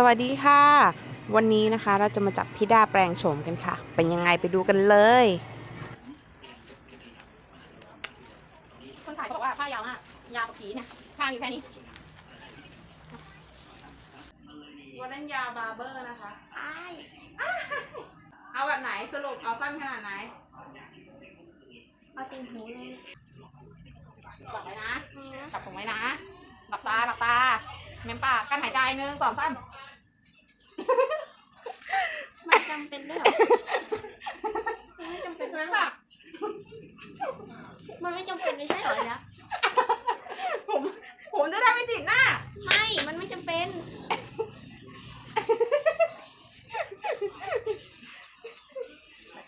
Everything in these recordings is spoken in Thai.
สวัสดีค่ะ วันนี้นะคะเราจะมาจับพี่ดาแปลงโฉมกันค่ะ เป็นยังไงไปดูกันเลย คนขายบอกว่าผ้ายาวมากยาวกว่าผีเนี่ยผ้ามีแค่นี้วันนั้นยาบาร์เบอร์นะคะเอาแบบไหนสรุปเอาสั้นขนาดไหนเอาติ่งหูเลยกลับไว้นะกลับผมไว้นะหลับตาหลับตาเมมปากกั้นหายใจหนึ่งสองสาม มันจำเป็นด้วยเหรอมันไม่จำเป็นเมด้วยมเหรอปากมันไม่จำเป็นไม่ใช่เหรอเนี่ยผมผมจะได้ไม่ติดหน้า ไม่ มันไม่จำเป็น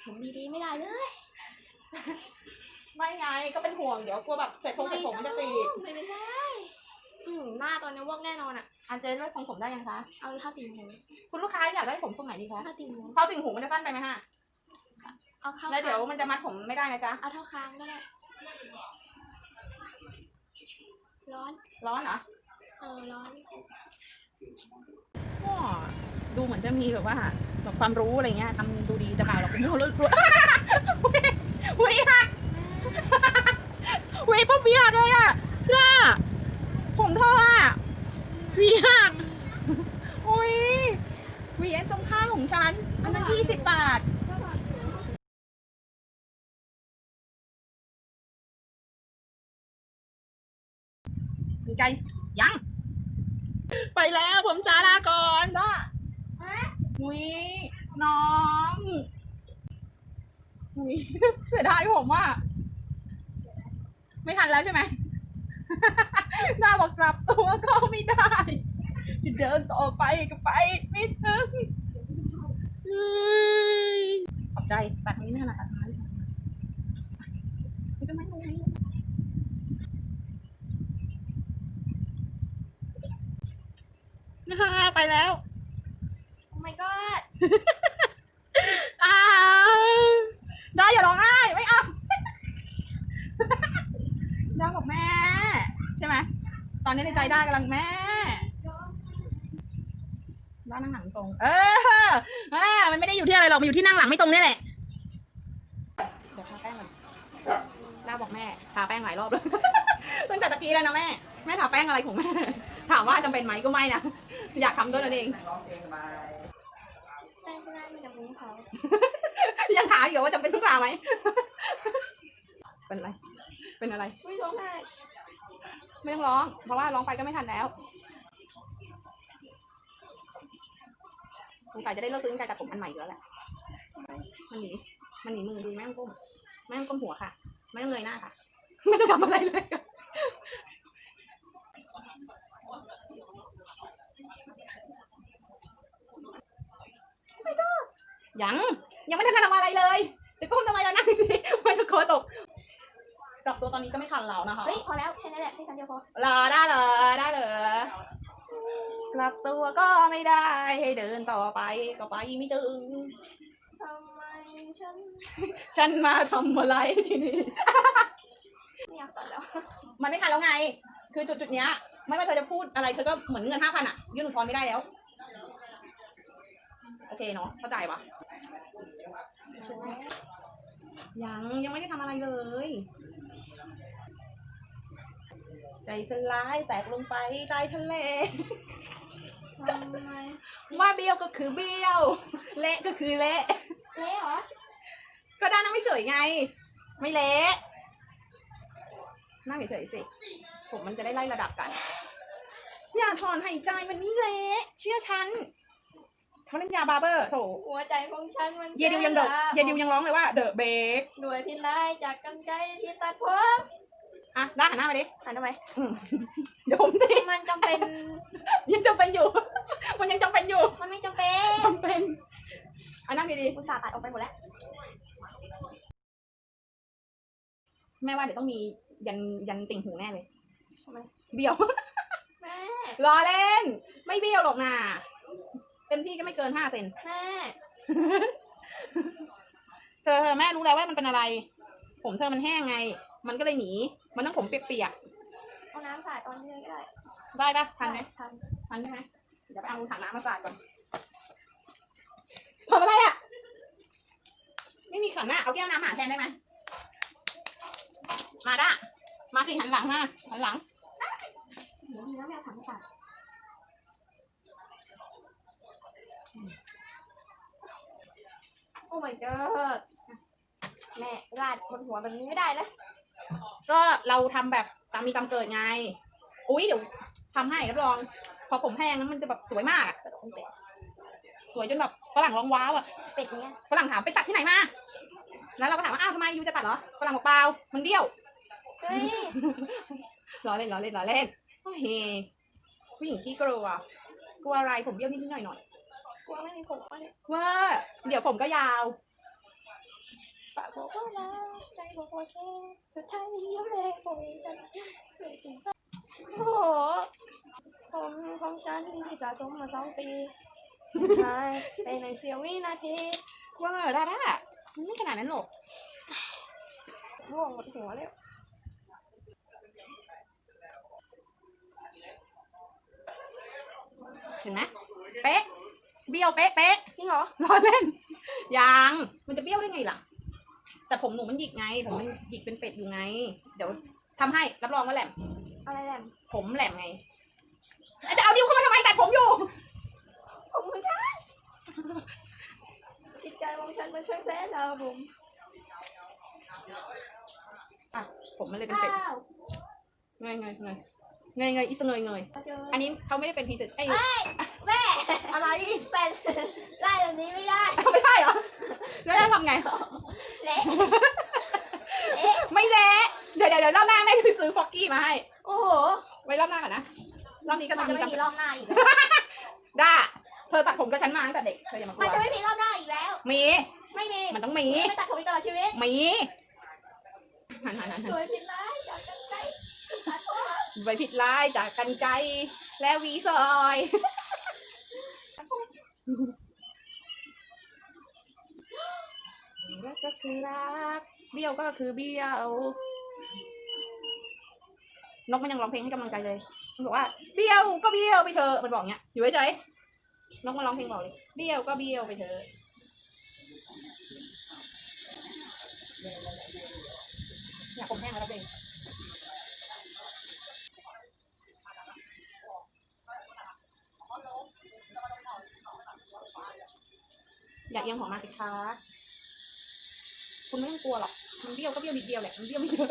ผมดีๆไม่ได้เลยไม่ไงก็เป็นห่วงเดี๋ยวกลัวแบบเสร็จผมเสร็จผมมันจะติดไม่เป็นไรอืมหน้าตอนนี้วอกแน่นอนอะ อันเจเลือกทรงผมได้ยังคะ เอาเท่าติ่งหู คุณลูกค้าอยากได้ผมทรงไหนดีคะเท่าติ่งหูเข้าติ่งหูมันจะสั้นไปไหมฮะเอาเข้าแล้วเดี๋ยวมันจะมัดผมไม่ได้นะจ๊ะเอาเท่าคางก็ได้ร้อนร้อนเหรอเออร้อนก็ดูเหมือนจะมีแบบว่าแบบความรู้อะไรเงี้ยทำดูดีแต่เปล่าหรอกเป็นคนรู้รู้เว้ยค่ะเว้ยป๊อปปี้หักเลยอะน่าผมเธออะวีหักโอ้ย วีเอ็นทรงข้างของฉัน อันนั้นยี่สิบบาทมีไกลยัง ไปแล้วผมจ้าลาก่อนนะอุ้ยน้องอุ้ยเสียดายผมอะไม่ทันแล้วใช่ไหมหน้าบอกกลับตัวก็ไม่ได้ จะเดินต่อไปก็ไปไม่ถึงเฮ้ยขอบใจตัดนี้ไม่ถนัดตัดนี้ไม่จะไม่รู้ไปแล้วโอ้ my god อ้าวได้อย่าร้องไห้ไม่เอาได้บอกแม่ ใช่ไหม ตอนนี้ในใจได้กำลังแม่ ด้านนั่งหลังตรง เอออ่ามันไม่ได้อยู่ที่อะไรหรอก มันอยู่ที่นั่งหลังไม่ตรงนี่แหละ เดี๋ยวทาแป้งก่อนด้าบอกแม่ทาแป้งหลายรอบแล้วตั้งแต่ตะกี้แล้วนะแม่ แม่ทาแป้งอะไรของแม่ ถามว่าจำเป็นไหมก็ไม่นะ อยากทำด้วยนั่นเองแป้งก็ได้มีแต่ผมเขา ยังถามอยู่ว่าจำเป็นต้องลาไหม เป็นอะไร เป็นอะไร ไม่ร้องไห้ไม่ต้องร้อง เพราะว่าร้องไปก็ไม่ทันแล้ว สงสัยจะได้เลิกซื้อไก่ตัดผมอันใหม่อีกแล้วแหละ มันหนี มันหนีมือดูแม่งก้ม แม่งก้มหัวค่ะ ไม่ต้องเงยหน้าค่ะ ไม่ต้องทำอะไรเลยค่ะยัง ยังไม่ได้ทำอะไรเลย จะก้มทำไมล่ะนั่งดีๆไม่จะคอตกกลับตัวตอนนี้ก็ไม่ทันแล้วนะคะ เฮ้ย พอแล้วแค่นั้นแหละแค่ชั้นเดียวพอ รอได้เหรอได้เหรอ กลับตัวก็ไม่ได้ ให้เดินต่อไปก็ไปไม่ถึง ทำไมฉันฉันมาทำอะไรที่นี่ ไม่อยากตัดแล้วมันไม่ทันแล้วไง คือจุดจุดๆเนี้ย ไม่ว่าเธอจะพูดอะไรเธอก็เหมือนเงินห้าพันอะยื่นอุทธรณ์ไม่ได้แล้ว โอเคเนาะเข้าใจปะยังยังไม่ได้ทำอะไรเลย ใจสลายแตกลงไปใต้ทะเลทำไม ว่าเบี้ยวก็คือเบี้ยว เละก็คือเละ เละเหรอ ก็ด้านนั่งไม่เฉยไง ไม่เละ นั่งเฉยๆสิ ผมมันจะได้ไล่ระดับกัน อย่าถอนหายใจมันนี่เละ เชื่อฉันเขาเล่นยาบาร์เบอร์โถหัวใจของฉันมันเยดิวยังเดอะเยดิวยังร้องเลยว่าเดอะเบรกด้วยพิษร้ายจากกันไกรที่ตัดผมอะได้หันหน้ามาดิหันทำไมอืมเดี๋ยวผมดิมันจำเป็น ยังจำเป็นอยู่ มันยังจำเป็นอยู่ มันไม่จำเป็น จำเป็น อันนั่งดีอุตส่าห์ตัดออกไปหมดแล้วๆแม่ว่าเดี๋ยวต้องมียันยันติ่งหูแน่เลยทำไม เบี้ยว แม่ รอเล่น ไม่เบี้ยวหรอกนะเต็มที่ก็ไม่เกินห้าเซน แม่ เธอแม่รู้แล้วว่ามันเป็นอะไร ผมเธอมันแห้งไง มันก็เลยหนี มันต้องผมเปียกเอาน้ำสาดตอนนี้เลยก็ได้ๆได้ปะทันไหมทัน ทันใช่ไหมเดี๋ยวไปเอาถังน้ำมาสาดก่อนทำอะไรอะ ไม่มีขันหน้าเอาแก้วน้ำหาแทนได้ไหมมาด้ามาสิหันหลังมาหันหลังเดี๋ยวดีนะแมวถังสัตว์โอ้ my god แม่ราดบนหัวแบบนี้ไม่ได้นะก็เราทำแบบตามมีตามเกิดไง อุ้ยเดี๋ยวทำให้รับรอง พอผมแห้งแล้วมันจะแบบสวยมากอะกระโดดเป็ดสวยจนแบบฝรั่งร้องว้าวอะ เป็ดเนี้ยฝรั่งถามไปตัดที่ไหนมา แล้วเราก็ถามว่าอ้าวทำไมยูจะตัดเหรอ ฝรั่งบอกเปล่า มันเบี้ยว เฮ้ยล้อเล่นล้อเล่นล้อเล่นโอ้เฮผู้หญิงขี้กลัว กลัวอะไรผมเบี้ยวนิดๆหน่อยหน่อยกลัวไม่มีผมวะเนี่ยๆว่าเดี๋ยวผมก็ยาวปากบอกว่ารักใจบอกว่าเช่สุดท้ายยังไม่ได้ผมจะโอ้โหผมของฉันที่สะสมมาสองปี หายไปในเสี้ยววินาทีว่าได้ได้มันไม่ขนาดนั้นหรอกร่วงหมดหัวเลยเห็นไหมเป๊ะ เบี้ยวเป๊ะเป๊ะจริงเหรอล้อเล่น ยัง มันจะเบี้ยวได้ไงล่ะ แต่ผมหนูมันหยิกไง ผมมันหยิกเป็นเป็ดอยู่ไง เดี๋ยวทำให้ รับรองว่าแหลม อะไรแหลม ผมแหลมไง จะเอานิ้วเข้ามาทำไมตัดผมอยู่ผมของฉัน จิตใจของฉันมันช่างแสนเอาผมผมมันเลยเป็นเป็ดอ้าวเงยเงยเงยเงยเงยอีสเงยเงยเจออันนี้เขาไม่ได้เป็นพรีเซนต์ไอ้ยแม่อะไรเป็นไล่แบบนี้ไม่ได้ไม่ได้เหรอแล้วจะทำไง เละเละไม่เละเดี๋ยวเดี๋ยวเดี๋ยวรอบหน้าแม่จะไปซื้อฟอกกี้มาให้โอ้โหไว้รอบหน้าก่อนนะรอบนี้ก็มันทำจะมีไม่ตามมีรอบหน้าอีก ผมอีกตลอดชีวิตมีหันหันหันหันสวยผิดร้ายจากกันใจสาธุใบผิดลายจากกันไกรและหวีซอย รักก็คือรัก เบี้ยวก็คือเบี้ยว นกมันยังร้องเพลงให้กำลังใจเลย มันบอกว่า เบี้ยวก็เบี้ยวไปเถอะ มันบอกเนี้ย อยู่เฉยๆนกมันร้องเพลงบอกเลย เบี้ยวก็เบี้ยวไปเถอะ อยากผมแห้งแล้วเองอยากเอียงหัวมาสิคะคุณไม่ต้องกลัวหรอกมันเบี้ยวก็เบี้ยวนิดเดียวแหละมันเบี้ยวไม่เยอะ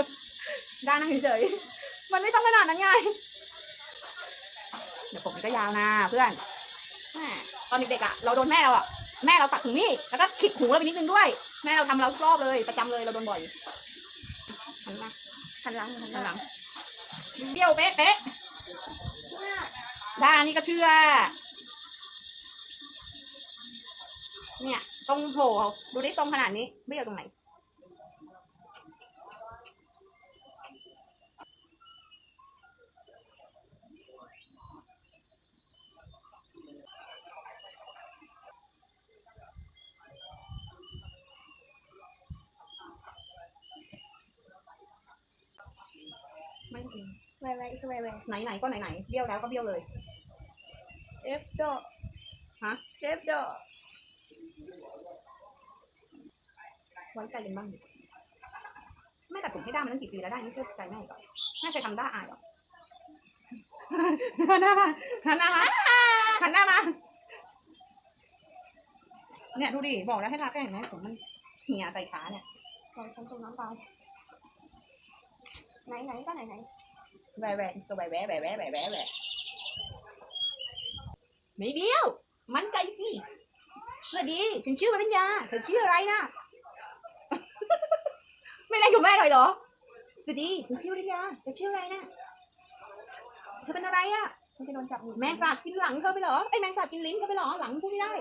ได้นั่งเฉยๆมันไม่ต้องขนาดนั้นไงเดี๋ยวผมมันก็ยาวนะเพื่อนตอนเด็กๆอะเราโดนแม่เราอะแม่เราตัดถึงนี่แล้วก็ขิดหูเราไปนิดนึงด้วย แม่เราทำเราชอบเลยประจำเลยเราโดนบ่อยหันมาหันหลังหันหลังงเบี้ยวเป๊ะเป๊ะด้านนี้ก็เชื่อ เนี่ยตรงโผล่ดูได้ตรงขนาดนี้เบี้ยวตรงไหน ไม่จริงไวไวสไวไวไหนๆก็ไหนๆเบี้ยวแล้วก็เบี้ยวเลยเจ็บดอกฮะเจ็บดอกไว้ใจกันบ้างดิแม่ตัดผมให้ได้ามันตั้งกี่ปีแล้วได้นี่เชื่อใจแม่ก่อนแม่เคยทำได้าอายเหรอ หันหน้ามาหันหน้ามาหันหน้ามา เนี่ยดูดิบอกแล้วให้ทาแป้งเห็นไหมผมมันเหี่ยใส่ขาเนี่ยขอฉันตรงน้ำตา ไหนไหนก็ไหนไหนแหวะแหวะสวยแหวะแหวะแหวะแหวะแหวะแหวะไม่เบี้ยว มั่นใจสิสวัสดีฉันชื่อวรัญญาเธอชื่ออะไรนะไม่ได้กับแม่หน่อยเหรอสวัสดีฉันชื่อวรัญญาเธอชื่ออะไรนะเธอเป็นอะไรอะฉันจะโดนจับมือแมงสาบกินหลังเธอไปเหรอไอ้ยแมงสาบกินลิ้นเธอไปเหรอหลังพูดไม่ได้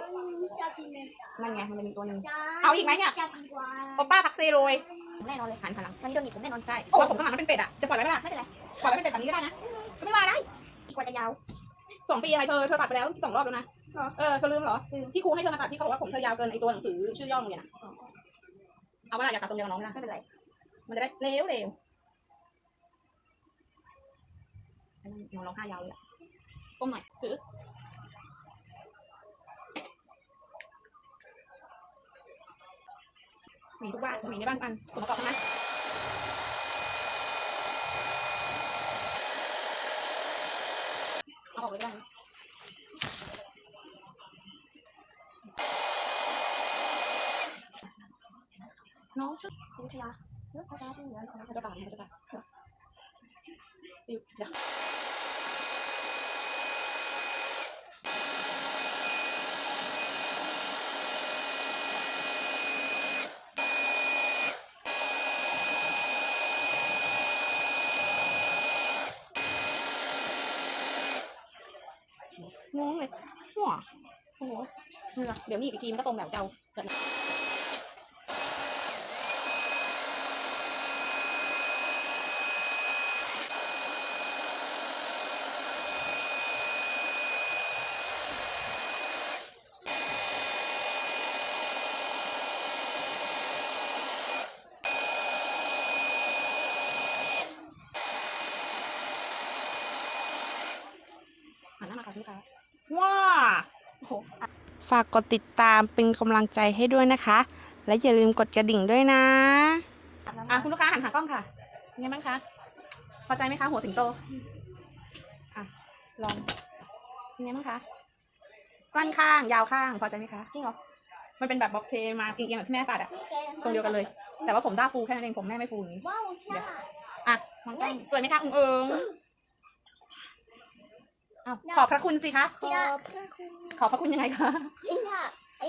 ชอบกินเมนนั่นไงมันจะมีตัวหนึงเอาอีกไหมเนี่ยชอบกินกวาโอป้าพักเซโรย แน่นอนเลยหันหันหลังวันนี้โดนหนีบผมแน่นอนใช่เพราะว่าผมข้างหลังมันเป็นเป็ดอะจะปล่อยไว้ไหมล่ะไม่เป็นไรปล่อยไว้เป็นเป็ดแบบนี้ก็ได้นะก็ไม่ว่าได้กว่าจะยาวสองปีอะไรเธอเธอตัดไปแล้วสองรอบแล้วนะเหรอเออเธอลืมเหรอที่ครูให้เธอมาตัดที่เขาบอกว่าผมเธอยาวเกินไอตัวหนังสือชื่อย่อโรงเรียนอะเอาว่าอยากตัดตรงเดียวกับน้องไหมล่ะไม่เป็นไรมันจะได้เร็วเร็วน้องร้องไห้ยาวเลยอะก้มหน่อยถือ หมีทุกบ้านหมีในบ้านอันส่วนประกอบทั้งนั้นเอาออกเลยได้ไหมน้องชุดวิทยาเลือกภาษาที่เหนือของฉันจะตายฉันจะตายเดี๋ยวงงเลยหัวโอ้โห เหงื่อเดี๋ยวนี่อีกทีมันก็ตรงแบบเจ้าแบบนี้หันหน้ามาค่ะพี่คะว้าโอ้โห ฝากกดติดตามเป็นกำลังใจให้ด้วยนะคะ และอย่าลืมกดกระดิ่งด้วยนะ อะคุณลูกค้าหันหากล้องค่ะเป็นไงบ้างคะ พอใจไหมคะ หัวสิงโต อะ ลองเป็นไงบ้างคะ สั้นข้าง ยาวข้าง พอใจไหมคะ จริงเหรอ มันเป็นแบบบ็อกเทมาเอียงๆแบบที่แม่ตัดอะทรงเดียวกันเลย แต่ว่าผมด้าฟูแค่นั้นเอง ผมแม่ไม่ฟูอย่างนี้ ว้าวเดี๋ยวอะมองกล้องสวยไหมคะอุ้งเอิง อ้าวขอบพระคุณสิคะ ขอบพระคุณขอบพระคุณยังไงคะ จริงค่ะไอ